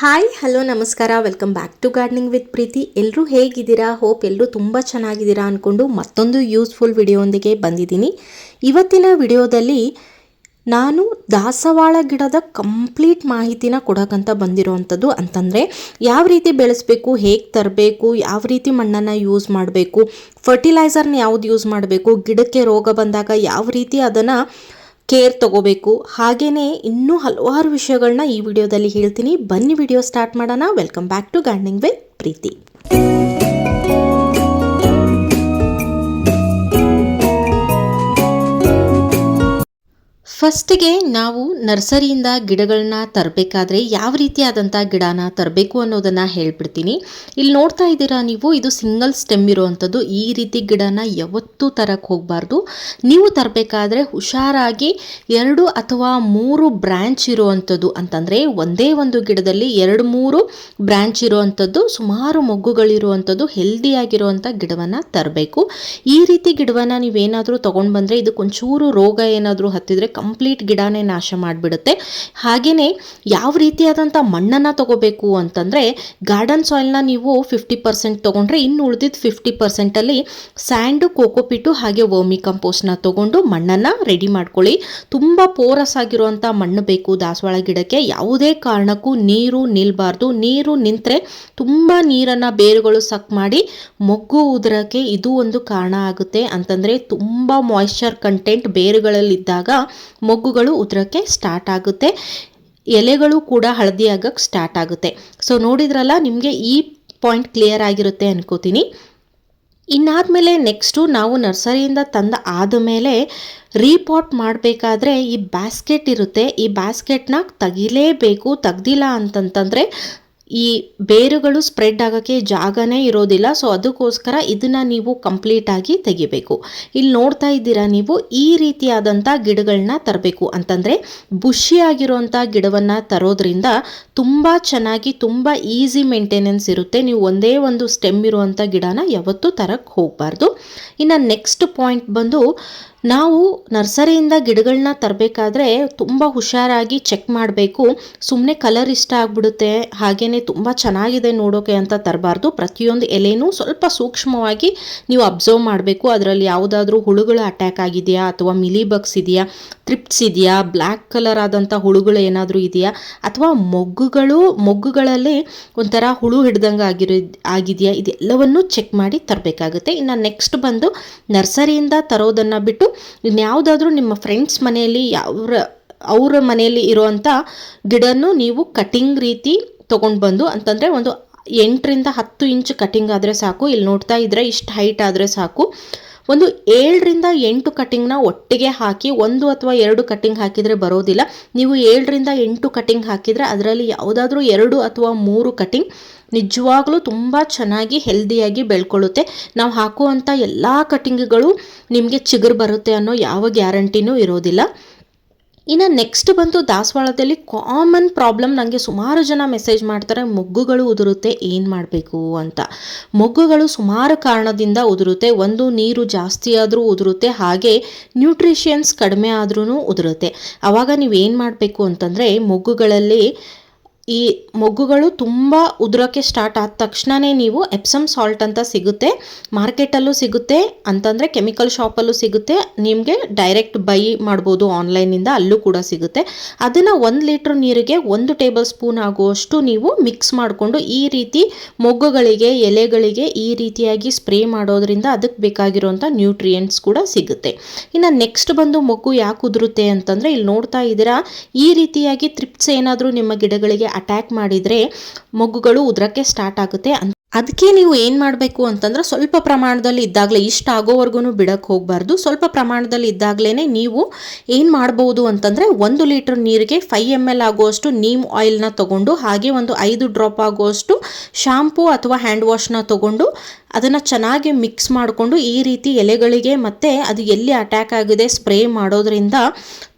Hi, hello, ನಮಸ್ಕಾರ. Welcome back to gardening with Preethi ಎಲ್ಲರೂ ಹೇಗಿದ್ದೀರಾ? ಹೋಪ್ ಎಲ್ಲರೂ ತುಂಬ ಚೆನ್ನಾಗಿದ್ದೀರಾ ಅಂದ್ಕೊಂಡು ಮತ್ತೊಂದು ಯೂಸ್ಫುಲ್ ವಿಡಿಯೋಂದಿಗೆ ಬಂದಿದ್ದೀನಿ. ಇವತ್ತಿನ ವಿಡಿಯೋದಲ್ಲಿ ನಾನು ದಾಸವಾಳ ಗಿಡದ ಕಂಪ್ಲೀಟ್ ಮಾಹಿತಿನ ಕೊಡೋಕ್ಕಂತ ಬಂದಿರೋವಂಥದ್ದು ಅಂತಂದರೆ, ಯಾವ ರೀತಿ ಬೆಳೆಸಬೇಕು, ಹೇಗೆ ತರಬೇಕು, ಯಾವ ರೀತಿ ಮಣ್ಣನ್ನು ಯೂಸ್ ಮಾಡಬೇಕು ಫರ್ಟಿಲೈಸರ್ನ ಯಾವ್ದು ಯೂಸ್ ಮಾಡಬೇಕು, ಗಿಡಕ್ಕೆ ರೋಗ ಬಂದಾಗ ಯಾವ ರೀತಿ ಅದನ್ನು ಕೇರ್ ತಗೋಬೇಕು. ಹಾಗೆಯೇ ಇನ್ನೂ ಹಲವಾರು ವಿಷಯಗಳನ್ನ ಈ ವಿಡಿಯೋದಲ್ಲಿ ಹೇಳ್ತೀನಿ. ಬನ್ನಿ ವಿಡಿಯೋ ಸ್ಟಾರ್ಟ್ ಮಾಡೋಣ. Welcome back to gardening with Preethi ಫಸ್ಟಿಗೆ ನಾವು ನರ್ಸರಿಯಿಂದ ಗಿಡಗಳನ್ನ ತರಬೇಕಾದ್ರೆ ಯಾವ ರೀತಿಯಾದಂಥ ಗಿಡನ ತರಬೇಕು ಅನ್ನೋದನ್ನು ಹೇಳ್ಬಿಡ್ತೀನಿ. ಇಲ್ಲಿ ನೋಡ್ತಾ ಇದ್ದೀರಾ ನೀವು, ಇದು ಸಿಂಗಲ್ ಸ್ಟೆಮ್ ಇರುವಂಥದ್ದು. ಈ ರೀತಿ ಗಿಡನ ಯಾವತ್ತೂ ತರಕ್ಕೆ ಹೋಗಬಾರ್ದು. ನೀವು ತರಬೇಕಾದ್ರೆ ಹುಷಾರಾಗಿ ಎರಡು ಅಥವಾ ಮೂರು ಬ್ರ್ಯಾಂಚ್ ಇರುವಂಥದ್ದು. ಅಂತಂದರೆ ಒಂದೇ ಒಂದು ಗಿಡದಲ್ಲಿ ಎರಡು ಮೂರು ಬ್ರ್ಯಾಂಚ್ ಇರುವಂಥದ್ದು. ಸುಮಾರು ಮೊಗ್ಗುಗಳಿರುವಂಥದ್ದು ಹೆಲ್ದಿಯಾಗಿರುವಂಥ ಗಿಡವನ್ನು ತರಬೇಕು. ಈ ರೀತಿ ಗಿಡವನ್ನು ನೀವೇನಾದರೂ ತೊಗೊಂಡು ಬಂದರೆ ಇದಕ್ಕೊಂಚೂರು ರೋಗ ಏನಾದರೂ ಹತ್ತಿದ್ರೆ ಕಂಪ್ಲೀಟ್ ಗಿಡನೇ ನಾಶ ಮಾಡಿಬಿಡುತ್ತೆ. ಹಾಗೆಯೇ ಯಾವ ರೀತಿಯಾದಂಥ ಮಣ್ಣನ್ನು ತಗೋಬೇಕು ಅಂತಂದರೆ ಗಾರ್ಡನ್ ಸಾಯಿಲ್ನ ನೀವು ಫಿಫ್ಟಿ ಪರ್ಸೆಂಟ್ ತೊಗೊಂಡ್ರೆ ಇನ್ನು ಉಳಿದಿದ್ದು ಫಿಫ್ಟಿ ಪರ್ಸೆಂಟಲ್ಲಿ ಸ್ಯಾಂಡು ಕೋಕೋಪಿಟ್ಟು ಹಾಗೆ ವರ್ಮಿ ಕಂಪೋಸ್ಟ್ನ ತೊಗೊಂಡು ಮಣ್ಣನ್ನು ರೆಡಿ ಮಾಡ್ಕೊಳ್ಳಿ. ತುಂಬ ಪೋರಸ್ ಆಗಿರುವಂಥ ಮಣ್ಣು ಬೇಕು ದಾಸವಾಳ ಗಿಡಕ್ಕೆ. ಯಾವುದೇ ಕಾರಣಕ್ಕೂ ನೀರು ನಿಲ್ಲಬಾರ್ದು ನೀರು ನಿಂತರೆ ತುಂಬ ನೀರನ್ನು ಬೇರುಗಳು ಸಕ್ ಮಾಡಿ ಮೊಗ್ಗು ಉದುರಕ್ಕೆ ಇದು ಒಂದು ಕಾರಣ ಆಗುತ್ತೆ. ಅಂತಂದರೆ ತುಂಬ ಮಾಯ್ಶ್ಚರ್ ಕಂಟೆಂಟ್ ಬೇರುಗಳಲ್ಲಿದ್ದಾಗ ಮೊಗ್ಗುಗಳು ಉದುರಕ್ಕೆ ಸ್ಟಾರ್ಟ್ ಆಗುತ್ತೆ. ಎಲೆಗಳು ಕೂಡ ಹಳದಿ ಆಗೋಕ್ಕೆ ಸ್ಟಾರ್ಟ್ ಆಗುತ್ತೆ. ಸೊ ನೋಡಿದ್ರಲ್ಲ, ನಿಮಗೆ ಈ ಪಾಯಿಂಟ್ ಕ್ಲಿಯರ್ ಆಗಿರುತ್ತೆ ಅನ್ಕೋತೀನಿ. ಇನ್ನಾದಮೇಲೆ ನೆಕ್ಸ್ಟು ನಾವು ನರ್ಸರಿಯಿಂದ ತಂದ ಆದಮೇಲೆ ರೀಪಾಟ್ ಮಾಡಬೇಕಾದ್ರೆ ಈ ಬ್ಯಾಸ್ಕೆಟ್ ಇರುತ್ತೆ. ಈ ಬ್ಯಾಸ್ಕೆಟ್ನ ತೆಗಿಲೇಬೇಕು, ತೆಗ್ದಿಲ್ಲ ಅಂತಂತಂದರೆ ಈ ಬೇರುಗಳು ಸ್ಪ್ರೆಡ್ ಆಗೋಕ್ಕೆ ಜಾಗನೇ ಇರೋದಿಲ್ಲ. ಸೊ ಅದಕ್ಕೋಸ್ಕರ ಇದನ್ನು ನೀವು ಕಂಪ್ಲೀಟಾಗಿ ತೆಗಿಬೇಕು. ಇಲ್ಲಿ ನೋಡ್ತಾ ಇದ್ದೀರಾ ನೀವು, ಈ ರೀತಿಯಾದಂಥ ಗಿಡಗಳನ್ನ ತರಬೇಕು. ಅಂತಂದರೆ ಬುಷಿಯಾಗಿರುವಂಥ ಗಿಡವನ್ನು ತರೋದ್ರಿಂದ ತುಂಬ ಚೆನ್ನಾಗಿ, ತುಂಬ ಈಸಿ ಮೇಂಟೆನೆನ್ಸ್ ಇರುತ್ತೆ. ನೀವು ಒಂದೇ ಒಂದು ಸ್ಟೆಮ್ ಇರುವಂಥ ಗಿಡನ ಯಾವತ್ತೂ ತರಕ್ಕೆ ಹೋಗಬಾರ್ದು. ಇನ್ನು ನೆಕ್ಸ್ಟ್ ಪಾಯಿಂಟ್ ಬಂದು ನಾವು ನರ್ಸರಿಯಿಂದ ಗಿಡಗಳನ್ನ ತರಬೇಕಾದ್ರೆ ತುಂಬ ಹುಷಾರಾಗಿ ಚೆಕ್ ಮಾಡಬೇಕು. ಸುಮ್ಮನೆ ಕಲರ್ ಇಷ್ಟ ಆಗ್ಬಿಡುತ್ತೆ. ಹಾಗೆಯೇ ತುಂಬ ಚೆನ್ನಾಗಿದೆ ನೋಡೋಕೆ ಅಂತ ತರಬಾರ್ದು. ಪ್ರತಿಯೊಂದು ಎಲೆನೂ ಸ್ವಲ್ಪ ಸೂಕ್ಷ್ಮವಾಗಿ ನೀವು ಅಬ್ಸರ್ವ್ ಮಾಡಬೇಕು. ಅದರಲ್ಲಿ ಯಾವುದಾದ್ರೂ ಹುಳುಗಳು ಅಟ್ಯಾಕ್ ಆಗಿದೆಯಾ ಅಥವಾ ಮಿಲಿ ಬಗ್ಸ್ ಇದೆಯಾ ಟ್ರಿಪ್ಸ್ ಇದೆಯಾ ಬ್ಲ್ಯಾಕ್ ಕಲರ್ ಆದಂಥ ಹುಳುಗಳು ಏನಾದರೂ ಇದೆಯಾ, ಅಥವಾ ಮೊಗ್ಗುಗಳು, ಮೊಗ್ಗುಗಳಲ್ಲಿ ಒಂಥರ ಹುಳು ಹಿಡ್ದಂಗೆ ಆಗಿರೋ, ಆಗಿದೆಯಾ, ಇದೆಲ್ಲವನ್ನು ಚೆಕ್ ಮಾಡಿ ತರಬೇಕಾಗುತ್ತೆ. ಇನ್ನು ನೆಕ್ಸ್ಟ್ ಬಂದು ನರ್ಸರಿಯಿಂದ ತರೋದನ್ನು ಬಿಟ್ಟು ಇನ್ಯಾವುದಾದ್ರೂ ನಿಮ್ಮ ಫ್ರೆಂಡ್ಸ್ ಮನೆಯಲ್ಲಿ ಅವರ ಅವರ ಮನೆಯಲ್ಲಿ ಇರುವಂಥ ಗಿಡನೂ ನೀವು ಕಟಿಂಗ್ ರೀತಿ ತೊಗೊಂಡು ಬಂದು ಅಂತಂದರೆ ಒಂದು ಎಂಟರಿಂದ ಹತ್ತು ಇಂಚ್ ಕಟಿಂಗ್ ಆದರೆ ಸಾಕು. ಇಲ್ಲಿ ನೋಡ್ತಾ ಇದ್ದರೆ ಇಷ್ಟು ಹೈಟ್ ಆದರೆ ಸಾಕು. ಒಂದು ಏಳರಿಂದ ಎಂಟು ಕಟಿಂಗ್ನ ಒಟ್ಟಿಗೆ ಹಾಕಿ, ಒಂದು ಅಥವಾ ಎರಡು ಕಟ್ಟಿಂಗ್ ಹಾಕಿದರೆ ಬರೋದಿಲ್ಲ. ನೀವು ಏಳರಿಂದ ಎಂಟು ಕಟ್ಟಿಂಗ್ ಹಾಕಿದರೆ ಅದರಲ್ಲಿ ಯಾವುದಾದ್ರೂ ಎರಡು ಅಥವಾ ಮೂರು ಕಟ್ಟಿಂಗ್ ನಿಜವಾಗ್ಲೂ ತುಂಬ ಚೆನ್ನಾಗಿ ಹೆಲ್ದಿಯಾಗಿ ಬೆಳ್ಕೊಳ್ಳುತ್ತೆ. ನಾವು ಹಾಕುವಂಥ ಎಲ್ಲ ಕಟ್ಟಿಂಗ್ಗಳು ನಿಮಗೆ ಚಿಗುರು ಬರುತ್ತೆ ಅನ್ನೋ ಯಾವ ಗ್ಯಾರಂಟಿನೂ ಇರೋದಿಲ್ಲ. ಇನ್ನು ನೆಕ್ಸ್ಟ್ ಬಂದು ದಾಸವಾಳದಲ್ಲಿ ಕಾಮನ್ ಪ್ರಾಬ್ಲಮ್ ನನಗೆ ಸುಮಾರು ಜನ ಮೆಸೇಜ್ ಮಾಡ್ತಾರೆ, ಮೊಗ್ಗುಗಳು ಉದುರುತ್ತೆ, ಏನು ಮಾಡಬೇಕು? ಅಂತ. ಮೊಗ್ಗುಗಳು ಸುಮಾರು ಕಾರಣದಿಂದ ಉದುರುತ್ತೆ. ಒಂದು, ನೀರು ಜಾಸ್ತಿ ಆದರೂ ಉದುರುತ್ತೆ. ಹಾಗೆ ನ್ಯೂಟ್ರಿಷಿಯನ್ಸ್ ಕಡಿಮೆ ಆದ್ರೂ ಉದುರುತ್ತೆ. ಆವಾಗ ನೀವು ಏನು ಮಾಡಬೇಕು ಅಂತಂದರೆ ಮೊಗ್ಗುಗಳಲ್ಲಿ ಈ ಮೊಗ್ಗುಗಳು ತುಂಬ ಉದುರೋಕ್ಕೆ ಸ್ಟಾರ್ಟ್ ಆದ ತಕ್ಷಣವೇ ನೀವು ಎಪ್ಸಮ್ ಸಾಲ್ಟ್ ಅಂತ ಸಿಗುತ್ತೆ. ಮಾರ್ಕೆಟಲ್ಲೂ ಸಿಗುತ್ತೆ. ಅಂತಂದರೆ ಕೆಮಿಕಲ್ ಶಾಪಲ್ಲೂ ಸಿಗುತ್ತೆ. ನಿಮಗೆ ಡೈರೆಕ್ಟ್ ಬೈ ಮಾಡ್ಬೋದು ಆನ್ಲೈನಿಂದ ಅಲ್ಲೂ ಕೂಡ ಸಿಗುತ್ತೆ. ಅದನ್ನು ಒಂದು ಲೀಟ್ರ್ ನೀರಿಗೆ ಒಂದು ಟೇಬಲ್ ಸ್ಪೂನ್ ಆಗುವಷ್ಟು ನೀವು ಮಿಕ್ಸ್ ಮಾಡಿಕೊಂಡು ಈ ರೀತಿ ಮೊಗ್ಗುಗಳಿಗೆ, ಎಲೆಗಳಿಗೆ ಈ ರೀತಿಯಾಗಿ ಸ್ಪ್ರೇ ಮಾಡೋದ್ರಿಂದ ಅದಕ್ಕೆ ಬೇಕಾಗಿರುವಂಥ ನ್ಯೂಟ್ರಿಯೆಂಟ್ಸ್ ಕೂಡ ಸಿಗುತ್ತೆ. ಇನ್ನು ನೆಕ್ಸ್ಟ್ ಬಂದು ಮೊಗ್ಗು ಯಾಕೆ ಉದುರುತ್ತೆ ಅಂತಂದರೆ ಇಲ್ಲಿ ನೋಡ್ತಾ ಇದ್ದೀರಾ, ಈ ರೀತಿಯಾಗಿ ತ್ರಿಪ್ಸ್ ಏನಾದರೂ ನಿಮ್ಮ ಗಿಡಗಳಿಗೆ ಅಟ್ಯಾಕ್ ಮಾಡಿದರೆ ಮೊಗ್ಗುಗಳು ಉದ್ರಕ್ಕೆ ಸ್ಟಾರ್ಟ್ ಆಗುತ್ತೆ ಅದಕ್ಕೆ ನೀವು ಏನು ಮಾಡಬೇಕು ಅಂತಂದ್ರೆ ಸ್ವಲ್ಪ ಪ್ರಮಾಣದಲ್ಲಿ ಇದ್ದಾಗಲೇ ಇಷ್ಟ ಆಗೋವರೆಗೂ ಬಿಡಕ್ಕೆ ಹೋಗಬಾರ್ದು. ಸ್ವಲ್ಪ ಪ್ರಮಾಣದಲ್ಲಿ ಇದ್ದಾಗಲೇ ನೀವು ಏನು ಮಾಡ್ಬೋದು ಅಂತಂದರೆ ಒಂದು ಲೀಟ್ರ್ ನೀರಿಗೆ ಫೈ ಎಂ ಎಲ್ ಆಗುವಷ್ಟು ನೀಮ್ ಆಯಿಲ್ನ ತೊಗೊಂಡು ಹಾಗೆ ಒಂದು ಐದು ಡ್ರಾಪ್ ಆಗುವಷ್ಟು ಶಾಂಪೂ ಅಥವಾ ಹ್ಯಾಂಡ್ ವಾಶ್ನ ತೊಗೊಂಡು ಅದನ್ನು ಚೆನ್ನಾಗಿ ಮಿಕ್ಸ್ ಮಾಡಿಕೊಂಡು ಈ ರೀತಿ ಎಲೆಗಳಿಗೆ ಮತ್ತು ಅದು ಎಲ್ಲಿ ಅಟ್ಯಾಕ್ ಆಗಿದೆ ಸ್ಪ್ರೇ ಮಾಡೋದ್ರಿಂದ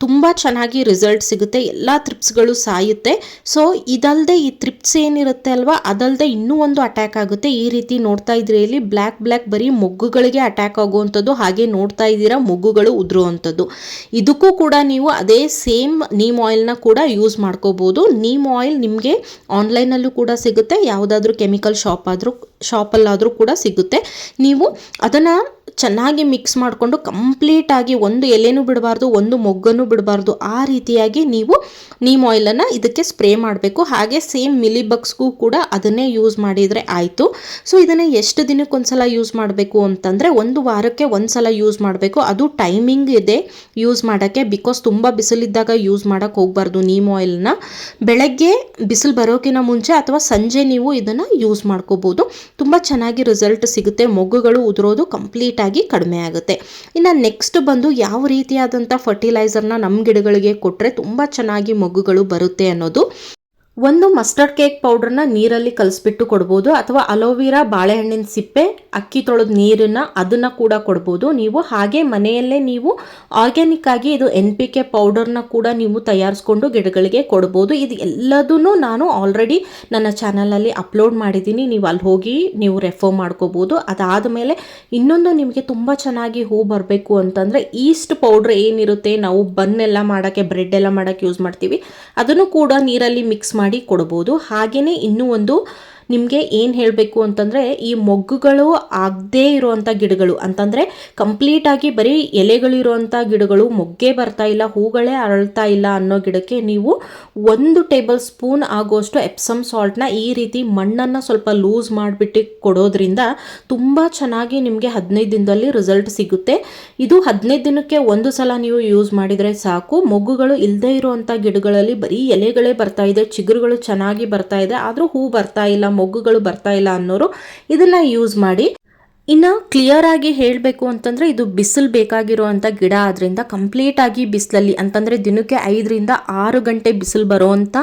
ತುಂಬ ಚೆನ್ನಾಗಿ ರಿಸಲ್ಟ್ ಸಿಗುತ್ತೆ. ಎಲ್ಲ ತ್ರಿಪ್ಸ್ಗಳು ಸಾಯುತ್ತೆ. ಸೊ ಇದಲ್ಲದೆ ಈ ತ್ರಿಪ್ಸ್ ಏನಿರುತ್ತೆ ಅಲ್ವಾ? ಅದಲ್ಲದೆ ಇನ್ನೂ ಒಂದು ಅಟ್ಯಾಕ್ ಆಗುತ್ತೆ. ಈ ರೀತಿ ನೋಡ್ತಾ ಇದ್ರೆ ಇಲ್ಲಿ ಬ್ಲ್ಯಾಕ್ ಬ್ಲ್ಯಾಕ್ ಬರೀ ಮೊಗ್ಗುಗಳಿಗೆ ಅಟ್ಯಾಕ್ ಆಗುವಂಥದ್ದು, ಹಾಗೆ ನೋಡ್ತಾ ಇದ್ದೀರಾ ಮೊಗ್ಗುಗಳು ಉದುರುವಂಥದ್ದು. ಇದಕ್ಕೂ ಕೂಡ ನೀವು ಅದೇ ಸೇಮ್ ನೀಮ್ ಆಯಿಲ್ನ ಕೂಡ ಯೂಸ್ ಮಾಡ್ಕೋಬೋದು. ನೀಮ್ ಆಯಿಲ್ ನಿಮಗೆ ಆನ್ಲೈನಲ್ಲೂ ಕೂಡ ಸಿಗುತ್ತೆ. ಯಾವುದಾದ್ರೂ ಕೆಮಿಕಲ್ ಶಾಪ್ ಆದರೂ ಶಾಪಲ್ಲಾದರೂ ಕೂಡ ಸಿಗುತ್ತೆ. ನೀವು ಅದನ್ನು ಚೆನ್ನಾಗಿ ಮಿಕ್ಸ್ ಮಾಡಿಕೊಂಡು ಕಂಪ್ಲೀಟಾಗಿ ಒಂದು ಎಲೆನೂ ಬಿಡಬಾರ್ದು, ಒಂದು ಮೊಗ್ಗನ್ನು ಬಿಡಬಾರ್ದು, ಆ ರೀತಿಯಾಗಿ ನೀವು ನೀಮ್ ಆಯಿಲನ್ನು ಇದಕ್ಕೆ ಸ್ಪ್ರೇ ಮಾಡಬೇಕು. ಹಾಗೆ ಸೇಮ್ ಮಿಲಿ ಬಗ್ಸ್ಗೂ ಕೂಡ ಅದನ್ನೇ ಯೂಸ್ ಮಾಡಿದರೆ ಆಯಿತು. ಸೊ ಇದನ್ನು ಎಷ್ಟು ದಿನಕ್ಕೊಂದ್ಸಲ ಯೂಸ್ ಮಾಡಬೇಕು ಅಂತಂದರೆ ಒಂದು ವಾರಕ್ಕೆ ಒಂದು ಸಲ ಯೂಸ್ ಮಾಡಬೇಕು. ಅದು ಟೈಮಿಂಗ್ ಇದೆ ಯೂಸ್ ಮಾಡೋಕ್ಕೆ ಬಿಕಾಸ್ ತುಂಬ ಬಿಸಿಲಿದ್ದಾಗ ಯೂಸ್ ಮಾಡೋಕ್ಕೆ ಹೋಗಬಾರ್ದು ನೀಮ್ ಆಯಿಲನ್ನ ಬೆಳಗ್ಗೆ ಬಿಸಿಲು ಬರೋಕ್ಕಿಂತ ಮುಂಚೆ ಅಥವಾ ಸಂಜೆ ನೀವು ಇದನ್ನು ಯೂಸ್ ಮಾಡ್ಕೋಬೋದು. ತುಂಬ ಚೆನ್ನಾಗಿ ರಿಸಲ್ಟ್ ಸಿಗುತ್ತೆ. ಮೊಗ್ಗುಗಳು ಉದುರೋದು ಕಂಪ್ಲೀಟಾಗಿ ಕಡಿಮೆ ಆಗುತ್ತೆ. ಇನ್ನು ನೆಕ್ಸ್ಟ್ ಬಂದು ಯಾವ ರೀತಿಯಾದಂಥ ಫರ್ಟಿಲೈಸರ್ನ ನಮ್ಮ ಗಿಡಗಳಿಗೆ ಕೊಟ್ಟರೆ ತುಂಬ ಚೆನ್ನಾಗಿ ಮೊಗ್ಗುಗಳು ಬರುತ್ತೆ ಅನ್ನೋದು ಒಂದು ಮಸ್ಟರ್ಡ್ ಕೇಕ್ ಪೌಡ್ರನ್ನ ನೀರಲ್ಲಿ ಕಲಿಸ್ಬಿಟ್ಟು ಕೊಡ್ಬೋದು ಅಥವಾ ಅಲೋವಿರಾ ಬಾಳೆಹಣ್ಣಿನ ಸಿಪ್ಪೆ, ಅಕ್ಕಿ ತೊಳೆದ ನೀರನ್ನ ಅದನ್ನು ಕೂಡ ಕೊಡ್ಬೋದು. ನೀವು ಹಾಗೆ ಮನೆಯಲ್ಲೇ ನೀವು ಆರ್ಗ್ಯಾನಿಕ್ ಆಗಿ ಇದು ಎನ್ ಪಿ ಕೆ ಪೌಡರ್ನ ಕೂಡ ನೀವು ತಯಾರಿಸ್ಕೊಂಡು ಗಿಡಗಳಿಗೆ ಕೊಡ್ಬೋದು. ಇದು ಎಲ್ಲದೂ ನಾನು ಆಲ್ರೆಡಿ ನನ್ನ ಚಾನಲಲ್ಲಿ ಅಪ್ಲೋಡ್ ಮಾಡಿದ್ದೀನಿ. ನೀವು ಅಲ್ಲಿ ಹೋಗಿ ನೀವು ರೆಫರ್ ಮಾಡ್ಕೋಬೋದು. ಅದಾದ ಮೇಲೆ ಇನ್ನೊಂದು ನಿಮಗೆ ತುಂಬ ಚೆನ್ನಾಗಿ ಹೂ ಬರಬೇಕು ಅಂತಂದರೆ ಈಸ್ಟ್ ಪೌಡ್ರ್ ಏನಿರುತ್ತೆ, ನಾವು ಬನ್ನೆಲ್ಲ ಮಾಡೋಕ್ಕೆ ಬ್ರೆಡ್ ಎಲ್ಲ ಮಾಡೋಕ್ಕೆ ಯೂಸ್ ಮಾಡ್ತೀವಿ. ಅದನ್ನು ಕೂಡ ನೀರಲ್ಲಿ ಮಿಕ್ಸ್ ಮಾಡಿ ಕೊಡ್ಬೋದು ಹಾಗೆಯೇ ಇನ್ನೂ ಒಂದು ನಿಮಗೆ ಏನು ಹೇಳಬೇಕು ಅಂತಂದರೆ, ಈ ಮೊಗ್ಗುಗಳು ಆಗದೇ ಇರುವಂಥ ಗಿಡಗಳು, ಅಂತಂದರೆ ಕಂಪ್ಲೀಟಾಗಿ ಬರೀ ಎಲೆಗಳಿರುವಂಥ ಗಿಡಗಳು, ಮೊಗ್ಗೆ ಬರ್ತಾ ಇಲ್ಲ, ಹೂಗಳೇ ಅರಳ್ತಾ ಇಲ್ಲ ಅನ್ನೋ ಗಿಡಕ್ಕೆ ನೀವು ಒಂದು ಟೇಬಲ್ ಸ್ಪೂನ್ ಆಗುವಷ್ಟು ಎಪ್ಸಮ್ ಸಾಲ್ಟ್ನ ಈ ರೀತಿ ಮಣ್ಣನ್ನು ಸ್ವಲ್ಪ ಲೂಸ್ ಮಾಡಿಬಿಟ್ಟು ಕೊಡೋದ್ರಿಂದ ತುಂಬ ಚೆನ್ನಾಗಿ ನಿಮಗೆ ಹದಿನೈದು ದಿನದಲ್ಲಿ ರಿಸಲ್ಟ್ ಸಿಗುತ್ತೆ. ಇದು ಹದಿನೈದು ದಿನಕ್ಕೆ ಒಂದು ಸಲ ನೀವು ಯೂಸ್ ಮಾಡಿದರೆ ಸಾಕು. ಮೊಗ್ಗುಗಳು ಇಲ್ಲದೇ ಇರುವಂಥ ಗಿಡಗಳಲ್ಲಿ ಬರೀ ಎಲೆಗಳೇ ಬರ್ತಾ ಇದೆ, ಚಿಗುರುಗಳು ಚೆನ್ನಾಗಿ ಬರ್ತಾ ಇದೆ, ಆದರೂ ಹೂ ಬರ್ತಾ ಇಲ್ಲ ಮೊಗ್ಗುಗಳು ಬರ್ತಾ ಇಲ್ಲ ಅನ್ನೋರು ಇದನ್ನು ಯೂಸ್ ಮಾಡಿ. ಇನ್ನು ಕ್ಲಿಯರ್ ಆಗಿ ಹೇಳಬೇಕು ಅಂತಂದರೆ ಇದು ಬಿಸಿಲು ಬೇಕಾಗಿರುವಂಥ ಗಿಡ ಆದ್ದರಿಂದ ಕಂಪ್ಲೀಟಾಗಿ ಬಿಸಿಲಲ್ಲಿ ಅಂತಂದರೆ ದಿನಕ್ಕೆ ಐದರಿಂದ ಆರು ಗಂಟೆ ಬಿಸಿಲು ಬರೋವಂಥ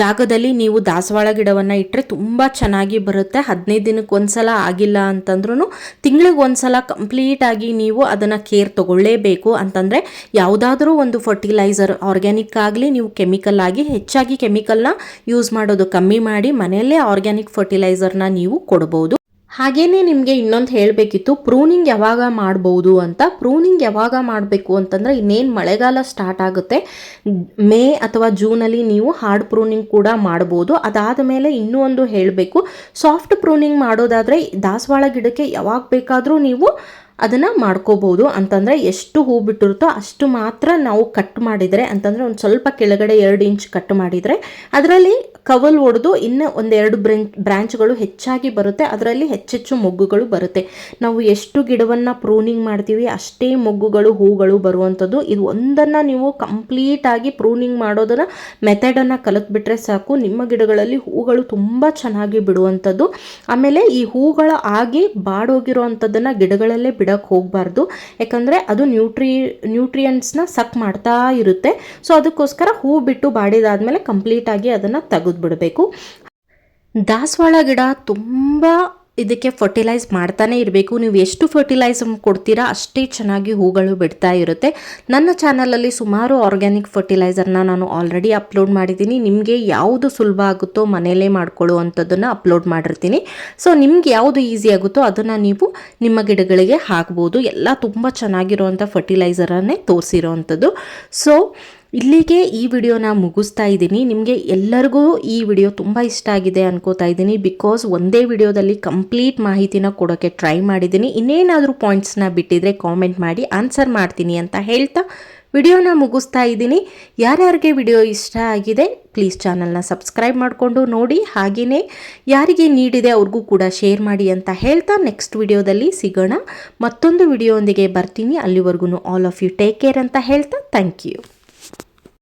ಜಾಗದಲ್ಲಿ ನೀವು ದಾಸವಾಳ ಗಿಡವನ್ನು ಇಟ್ಟರೆ ತುಂಬ ಚೆನ್ನಾಗಿ ಬರುತ್ತೆ. ಹದಿನೈದು ದಿನಕ್ಕೆ ಒಂದ್ಸಲ ಆಗಿಲ್ಲ ಅಂತಂದ್ರೂ ತಿಂಗಳಿಗೆ ಒಂದ್ಸಲ ಕಂಪ್ಲೀಟಾಗಿ ನೀವು ಅದನ್ನು ಕೇರ್ ತಗೊಳ್ಳೇಬೇಕು. ಅಂತಂದರೆ ಯಾವುದಾದ್ರೂ ಒಂದು ಫರ್ಟಿಲೈಸರ್ ಆರ್ಗ್ಯಾನಿಕ್ ಆಗಲಿ ನೀವು ಕೆಮಿಕಲ್ ಆಗಿ ಹೆಚ್ಚಾಗಿ ಕೆಮಿಕಲ್ನ ಯೂಸ್ ಮಾಡೋದು ಕಮ್ಮಿ ಮಾಡಿ ಮನೆಯಲ್ಲೇ ಆರ್ಗ್ಯಾನಿಕ್ ಫರ್ಟಿಲೈಸರ್ನ ನೀವು ಕೊಡ್ಬೋದು. ಹಾಗೇನೆ ನಿಮಗೆ ಇನ್ನೊಂದು ಹೇಳಬೇಕಿತ್ತು ಪ್ರೂನಿಂಗ್ ಯಾವಾಗ ಮಾಡ್ಬೋದು ಅಂತ. ಪ್ರೂನಿಂಗ್ ಯಾವಾಗ ಮಾಡಬೇಕು ಅಂತಂದರೆ ಇನ್ನೇನು ಮಳೆಗಾಲ ಸ್ಟಾರ್ಟ್ ಆಗುತ್ತೆ. ಮೇ ಅಥವಾ ಜೂನಲ್ಲಿ ನೀವು ಹಾರ್ಡ್ ಪ್ರೂನಿಂಗ್ ಕೂಡ ಮಾಡ್ಬೋದು. ಅದಾದ ಮೇಲೆ ಇನ್ನೂ ಒಂದು ಹೇಳಬೇಕು. ಸಾಫ್ಟ್ ಪ್ರೂನಿಂಗ್ ಮಾಡೋದಾದರೆ ದಾಸವಾಳ ಗಿಡಕ್ಕೆ ಯಾವಾಗ ಬೇಕಾದರೂ ನೀವು ಅದನ್ನು ಮಾಡ್ಕೋಬೋದು. ಅಂತಂದರೆ ಎಷ್ಟು ಹೂ ಬಿಟ್ಟಿರುತ್ತೋ ಅಷ್ಟು ಮಾತ್ರ ನಾವು ಕಟ್ ಮಾಡಿದರೆ, ಅಂತಂದರೆ ಒಂದು ಸ್ವಲ್ಪ ಕೆಳಗಡೆ ಎರಡು ಇಂಚ್ ಕಟ್ ಮಾಡಿದರೆ, ಅದರಲ್ಲಿ ಕವಲ್ ಒಡೆದು ಇನ್ನು ಒಂದೆರಡು ಬ್ರೆಂಚ್ ಬ್ರ್ಯಾಂಚ್ಗಳು ಹೆಚ್ಚಾಗಿ ಬರುತ್ತೆ. ಅದರಲ್ಲಿ ಹೆಚ್ಚೆಚ್ಚು ಮೊಗ್ಗುಗಳು ಬರುತ್ತೆ. ನಾವು ಎಷ್ಟು ಗಿಡವನ್ನು ಪ್ರೂನಿಂಗ್ ಮಾಡ್ತೀವಿ, ಅಷ್ಟೇ ಮೊಗ್ಗುಗಳು, ಹೂಗಳು ಬರುವಂಥದ್ದು. ಇದು ಒಂದನ್ನು ನೀವು ಕಂಪ್ಲೀಟಾಗಿ ಪ್ರೂನಿಂಗ್ ಮಾಡೋದನ್ನು ಮೆಥಡನ್ನು ಕಲಿತ್ಬಿಟ್ರೆ ಸಾಕು. ನಿಮ್ಮ ಗಿಡಗಳಲ್ಲಿ ಹೂಗಳು ತುಂಬ ಚೆನ್ನಾಗಿ ಬಿಡುವಂಥದ್ದು. ಆಮೇಲೆ ಈ ಹೂಗಳ ಆಗಿ ಬಾಡೋಗಿರುವಂಥದ್ದನ್ನು ಗಿಡಗಳಲ್ಲೇ ಬಿಡೋಕ್ಕೆ ಹೋಗಬಾರ್ದು. ಯಾಕಂದರೆ ಅದು ನ್ಯೂಟ್ರಿ, ನ್ಯೂಟ್ರಿಯೆಂಟ್ಸ್ನ ಸಕ್ ಮಾಡ್ತಾ ಇರುತ್ತೆ. ಸೊ, ಅದಕ್ಕೋಸ್ಕರ ಹೂ ಬಿಟ್ಟು ಬಾಡಿದಾದಮೇಲೆ ಕಂಪ್ಲೀಟಾಗಿ ಅದನ್ನು ತೆಗೆದುಬಿಡಬೇಕು. ದಾಸವಾಳ ಗಿಡ ತುಂಬ ಇದಕ್ಕೆ ಫರ್ಟಿಲೈಸ್ ಮಾಡ್ತಾನೆ ಇರಬೇಕು. ನೀವು ಎಷ್ಟು ಫರ್ಟಿಲೈಸ್ ಕೊಡ್ತೀರಾ ಅಷ್ಟೇ ಚೆನ್ನಾಗಿ ಹೂಗಳು ಬಿಡ್ತಾ ಇರುತ್ತೆ. ನನ್ನ ಚಾನಲಲ್ಲಿ ಸುಮಾರು ಆರ್ಗ್ಯಾನಿಕ್ ಫರ್ಟಿಲೈಸರ್ನ ನಾನು ಆಲ್ರೆಡಿ ಅಪ್ಲೋಡ್ ಮಾಡಿದ್ದೀನಿ. ನಿಮಗೆ ಯಾವುದು ಸುಲಭ ಆಗುತ್ತೋ ಮನೆಯಲ್ಲೇ ಮಾಡ್ಕೊಳ್ಳುವಂಥದ್ದನ್ನು ಅಪ್ಲೋಡ್ ಮಾಡಿರ್ತೀನಿ. ಸೊ ನಿಮ್ಗೆ ಯಾವುದು ಈಸಿ ಆಗುತ್ತೋ ಅದನ್ನು ನೀವು ನಿಮ್ಮ ಗಿಡಗಳಿಗೆ ಹಾಕ್ಬೋದು. ಎಲ್ಲ ತುಂಬ ಚೆನ್ನಾಗಿರುವಂಥ ಫರ್ಟಿಲೈಸರನ್ನೇ ತೋರಿಸಿರೋವಂಥದ್ದು ಸೊ ಇಲ್ಲಿಗೆ ಈ ವಿಡಿಯೋನ ಮುಗಿಸ್ತಾ ಇದ್ದೀನಿ. ನಿಮಗೆ ಎಲ್ಲರಿಗೂ ಈ ವಿಡಿಯೋ ತುಂಬ ಇಷ್ಟ ಆಗಿದೆ ಅನ್ಕೋತಾ ಇದ್ದೀನಿ. ಬಿಕಾಸ್ ಒಂದೇ ವಿಡಿಯೋದಲ್ಲಿ ಕಂಪ್ಲೀಟ್ ಮಾಹಿತಿನ ಕೊಡೋಕ್ಕೆ ಟ್ರೈ ಮಾಡಿದ್ದೀನಿ. ಇನ್ನೇನಾದರೂ ಪಾಯಿಂಟ್ಸ್ನ ಬಿಟ್ಟಿದ್ರೆ ಕಾಮೆಂಟ್ ಮಾಡಿ ಆನ್ಸರ್ ಮಾಡ್ತೀನಿ ಅಂತ ಹೇಳ್ತಾ ವಿಡಿಯೋನ ಮುಗಿಸ್ತಾ ಇದ್ದೀನಿ. ಯಾರ್ಯಾರಿಗೆ ವಿಡಿಯೋ ಇಷ್ಟ ಆಗಿದೆ ಪ್ಲೀಸ್ ಚಾನಲ್ನ ಸಬ್ಸ್ಕ್ರೈಬ್ ಮಾಡಿಕೊಂಡು ನೋಡಿ. ಹಾಗೆಯೇ ಯಾರಿಗೆ ನೀಡಿದೆ ಅವ್ರಿಗೂ ಕೂಡ ಶೇರ್ ಮಾಡಿ ಅಂತ ಹೇಳ್ತಾ ನೆಕ್ಸ್ಟ್ ವಿಡಿಯೋದಲ್ಲಿ ಸಿಗೋಣ. ಮತ್ತೊಂದು ವಿಡಿಯೋದೊಂದಿಗೆ ಬರ್ತೀನಿ. ಅಲ್ಲಿವರೆಗೂ all of you take care ಅಂತ ಹೇಳ್ತಾ ಥ್ಯಾಂಕ್ ಯು